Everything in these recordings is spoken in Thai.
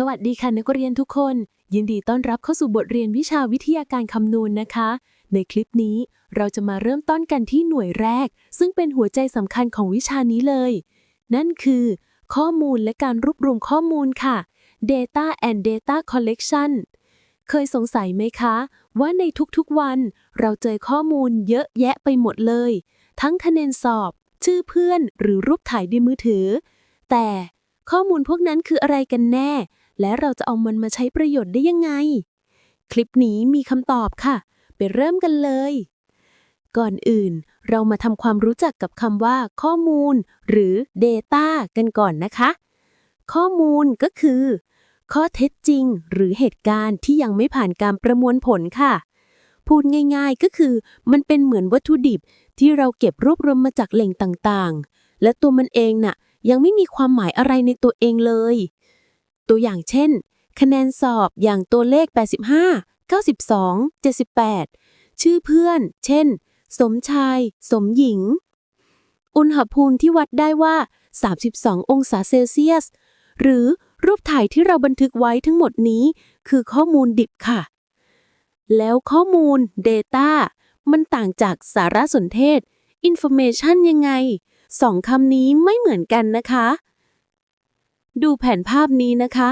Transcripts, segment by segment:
สวัสดีค่ะนักเรียนทุกคน ยินดีต้อนรับเข้าสู่บทเรียนวิชาวิทยาการคำนวณนะคะ ในคลิปนี้เราจะมาเริ่มต้นกันที่หน่วยแรก ซึ่งเป็นหัวใจสำคัญของวิชานี้เลย นั่นคือ ข้อมูลและการรวบรวมข้อมูลค่ะ Data and Data Collection เคยสงสัยไหมคะ ว่าในทุกๆวัน เราเจอข้อมูลเยอะแยะไปหมดเลย ทั้งคะแนนสอบ ชื่อเพื่อน หรือรูปถ่ายในมือถือ แต่ ข้อมูลพวกนั้นคืออะไรกันแน่ และเราจะเอามันมาใช้ประโยชน์ได้ยังไง คลิปนี้มีคำตอบค่ะ ไปเริ่มกันเลย ก่อนอื่น เรามาทำความรู้จักกับคำว่า ข้อมูล หรือ Data กันก่อนนะคะ ข้อมูลก็คือ ข้อเท็จจริง หรือเหตุการณ์ที่ยังไม่ผ่านการประมวลผลค่ะ พูดง่าย ๆก็คือ มันเป็นเหมือนวัตถุดิบที่เราเก็บรวบรวมมาจากแหล่งต่างๆ และตัวมันเองน่ะ ยังไม่มีความหมายอะไรในตัวเองเลย ตัวอย่างเช่น คะแนนสอบอย่างตัวเลข 85 92 78 ชื่อเพื่อน เช่น สมชาย สมหญิง อุณหภูมิที่วัดได้ว่า 32 องศาเซลเซียส หรือรูปถ่ายที่เราบันทึกไว้ทั้งหมดนี้ คือข้อมูลดิบค่ะ แล้วข้อมูล Data มันต่างจากสารสนเทศ Information ยังไง สองคำนี้ไม่เหมือนกันนะคะ ดูแผนภาพนี้นะคะ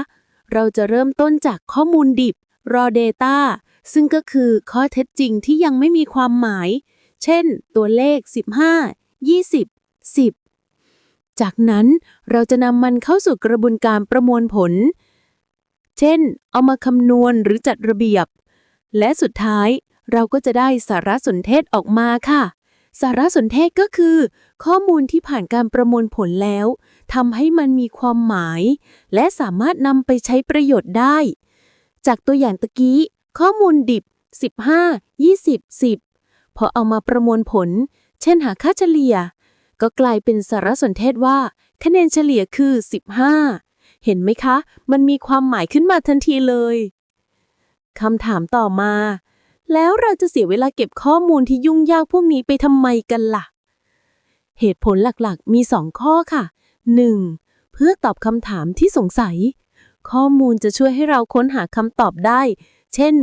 เราจะเริ่มต้นจากข้อมูลดิบ raw data ซึ่งก็คือข้อเท็จจริงที่ยังไม่มีความหมาย เช่น ตัวเลข 15 20 10 จากนั้นเราจะนำมันเข้าสู่กระบวนการประมวลผล เช่น เอามาคำนวณหรือจัดระเบียบ และสุดท้ายเราก็จะได้สารสนเทศออกมาค่ะ สารสนเทศก็คือ ข้อมูลที่ผ่านการประมวลผลแล้วทำให้มันมีความหมาย และสามารถนำไปใช้ประโยชน์ได้ จากตัวอย่างตะกี้ ข้อมูลดิบ 15 20 10 พอเอามาประมวลผล เช่นหาค่าเฉลี่ย ก็กลายเป็นสารสนเทศว่า คะแนนเฉลี่ยคือ 15 เห็นไหมคะ มันมีความหมายขึ้นมาทันทีเลยคำถามต่อมา แล้วเราจะเสียเวลาเก็บข้อมูลที่ยุ่งยากพวกนี้ไปทำไมกันล่ะ เหตุผลหลักๆ มี 2 ข้อค่ะ 1. เพื่อตอบคำถามที่สงสัย ข้อมูลจะช่วยให้เราค้นหาคำตอบได้ เช่น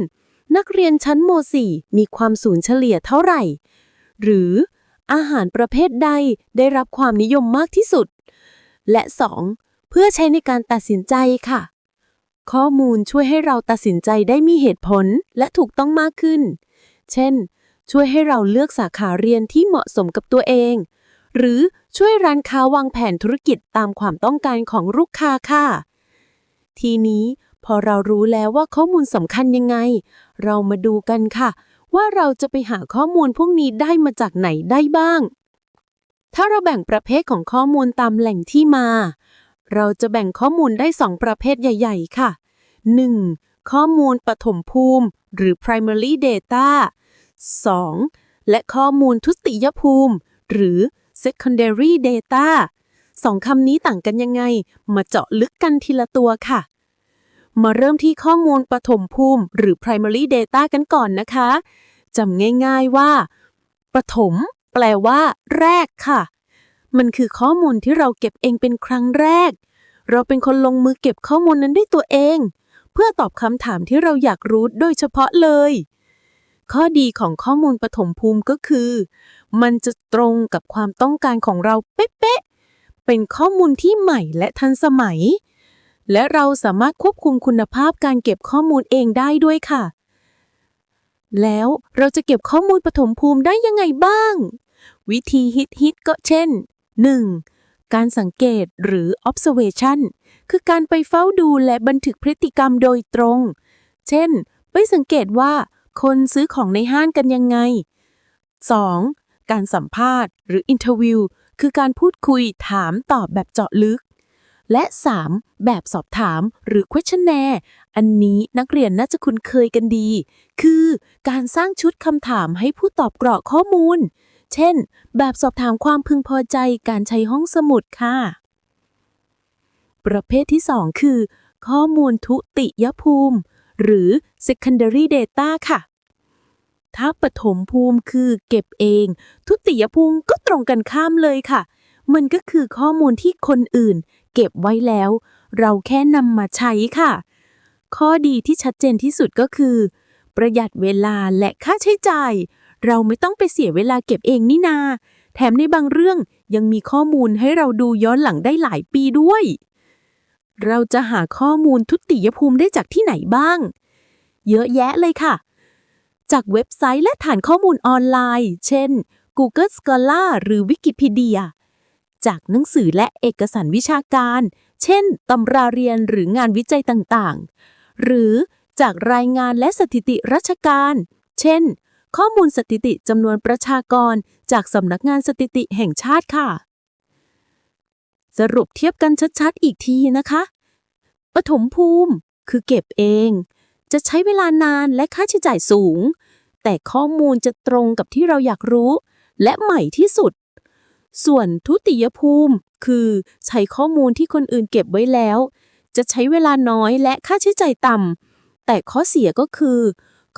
นักเรียนชั้นม .4 มีความสูญเฉลี่ยเท่าไหร่ หรืออาหารประเภทใดได้รับความนิยมมากที่สุด และ 2. เพื่อใช้ในการตัดสินใจค่ะ ข้อมูลช่วยให้เราตัดสินใจได้มีเหตุผลและถูกต้องมากขึ้น เช่น ช่วยให้เราเลือกสาขาเรียนที่เหมาะสมกับตัวเอง หรือช่วยร้านค้าวางแผนธุรกิจตามความต้องการของลูกค้าค่ะ ทีนี้พอเรารู้แล้วว่าข้อมูลสำคัญยังไง เรามาดูกันค่ะ ว่าเราจะไปหาข้อมูลพวกนี้ได้มาจากไหนได้บ้าง ถ้าเราแบ่งประเภทของข้อมูลตามแหล่งที่มา เราจะแบ่งข้อมูลได้ 2 ประเภทใหญ่ ๆ ค่ะ 1. ข้อมูลปฐมภูมิ หรือ primary data 2. และข้อมูลทุติยภูมิ หรือ secondary data สองคำนี้ต่างกันยังไง มาเจาะลึกกันทีละตัวค่ะ มาเริ่มที่ข้อมูลปฐมภูมิ หรือ primary data กันก่อนนะคะจำง่ายๆว่าปฐมแปลว่า แรกค่ะ มันคือข้อมูลที่เราเก็บเองเป็นครั้งแรก เราเป็นคนลงมือเก็บข้อมูลนั้นด้วยตัวเอง เพื่อตอบคำถามที่เราอยากรู้โดยเฉพาะเลย ข้อดีของข้อมูลปฐมภูมิก็คือ มันจะตรงกับความต้องการของเราเป๊ะๆเป็นข้อมูลที่ใหม่และทันสมัย และเราสามารถควบคุมคุณภาพการเก็บข้อมูลเองได้ด้วยค่ะ แล้วเราจะเก็บข้อมูลปฐมภูมิได้ยังไงบ้างวิธีฮิตๆก็เช่น 1. การสังเกตหรือ observation คือการไปเฝ้าดูและบันทึกพฤติกรรมโดยตรง เช่น ไปสังเกตว่าคนซื้อของในห้างกันยังไง 2. การสัมภาษณ์ หรือ interview คือการพูดคุยถามตอบแบบเจาะลึก และ 3. แบบสอบถามหรือ questionnaire อันนี้นักเรียนน่าจะคุ้นเคยกันดี คือการสร้างชุดคำถามให้ผู้ตอบกรอกข้อมูล เช่น แบบสอบถามความพึงพอใจการใช้ห้องสมุดค่ะ ประเภทที่ 2 คือ ข้อมูลทุติยภูมิ หรือ secondary data ค่ะ ถ้าปฐมภูมิคือเก็บเอง ทุติยภูมิก็ตรงกันข้ามเลยค่ะ มันก็คือข้อมูลที่คนอื่น เก็บไว้แล้ว เราแค่นำมาใช้ค่ะ ข้อดีที่ชัดเจนที่สุดก็คือ ประหยัดเวลาและค่าใช้จ่าย เราไม่ต้องไปเสียเวลาเก็บเองนี่นา แถมในบางเรื่องยังมีข้อมูลให้เราดูย้อนหลังได้หลายปีด้วย เราจะหาข้อมูลทุติยภูมิได้จากที่ไหนบ้าง เยอะแยะเลยค่ะ จากเว็บไซต์และฐานข้อมูลออนไลน์ เช่น Google Scholar หรือ Wikipedia จากหนังสือและเอกสารวิชาการ เช่น ตำราเรียนหรืองานวิจัยต่างๆ หรือจากรายงานและสถิติราชการ เช่น ข้อมูลสถิติจำนวนประชากรจากสำนักงานสถิติแห่งชาติค่ะ สรุปเทียบกันชัดๆ อีกทีนะคะ ปฐมภูมิคือเก็บเอง จะใช้เวลานานและค่าใช้จ่ายสูง แต่ข้อมูลจะตรงกับที่เราอยากรู้ และใหม่ที่สุด ส่วนทุติยภูมิคือใช้ข้อมูลที่คนอื่นเก็บไว้แล้ว จะใช้เวลาน้อยและค่าใช้จ่ายต่ำแต่ข้อเสียก็คือ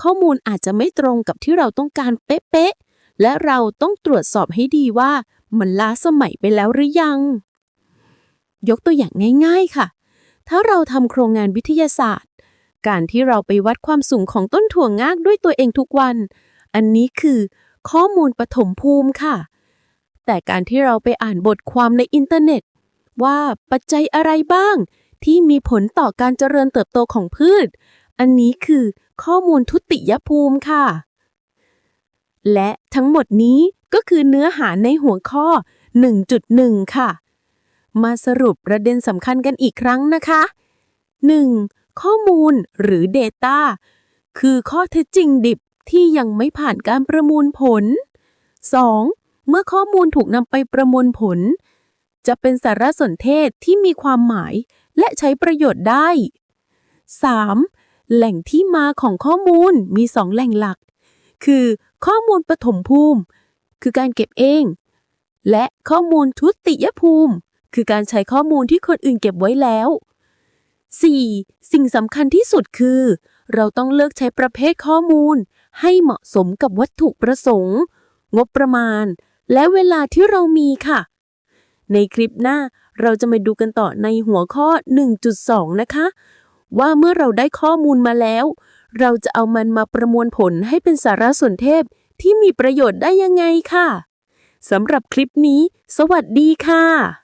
ข้อมูลอาจจะไม่ตรงกับที่เราต้องการเป๊ะๆ และเราต้องตรวจสอบให้ดีว่ามันล้าสมัยไปแล้วหรือยัง ยกตัวอย่างง่ายๆค่ะ ถ้าเราทำโครงงานวิทยาศาสตร์ การที่เราไปวัดความสูงของต้นถั่วงอกด้วยตัวเองทุกวัน อันนี้คือข้อมูลปฐมภูมิค่ะ แต่การที่เราไปอ่านบทความในอินเทอร์เน็ต ว่าปัจจัยอะไรบ้างที่มีผลต่อการเจริญเติบโตของพืช อันนี้คือข้อมูลทุติยภูมิค่ะ และทั้งหมดนี้ก็คือเนื้อหาในหัวข้อ 1.1 ค่ะ มาสรุปประเด็นสำคัญกันอีกครั้งนะคะ 1. ข้อมูลหรือ Data คือข้อเท็จจริงดิบที่ยังไม่ผ่านการประมวลผล 2. เมื่อข้อมูลถูกนำไปประมวลผล จะเป็นสารสนเทศที่มีความหมายและใช้ประโยชน์ได้ 3. แหล่งที่มาของข้อมูลมี2แหล่งหลัก คือข้อมูลปฐมภูมิ คือการเก็บเอง และข้อมูลทุติยภูมิ คือการใช้ข้อมูลที่คนอื่นเก็บไว้แล้ว 4. สิ่งสำคัญที่สุดคือ เราต้องเลือกใช้ประเภทข้อมูล ให้เหมาะสมกับวัตถุประสงค์ งบประมาณ และเวลาที่เรามีค่ะ ในคลิปหน้าเราจะมาดูกันต่อในหัวข้อ 1.2 นะคะ ว่าเมื่อเราได้ข้อมูลมาแล้ว เราจะเอามันมาประมวลผลให้เป็นสารสนเทศที่มีประโยชน์ได้ยังไงค่ะสำหรับคลิปนี้ สวัสดีค่ะ